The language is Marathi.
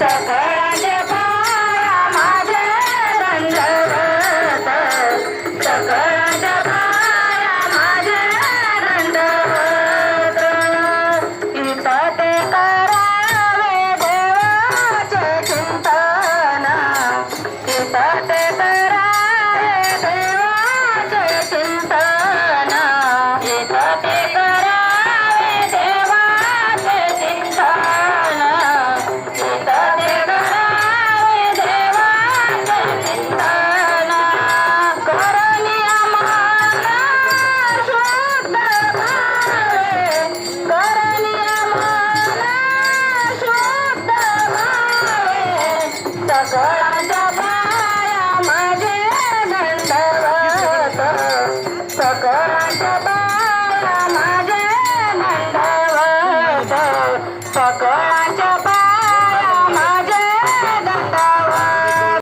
सकळाचे सकळाच्या बाया माझे मंडवत सकळाच्या बाया माझे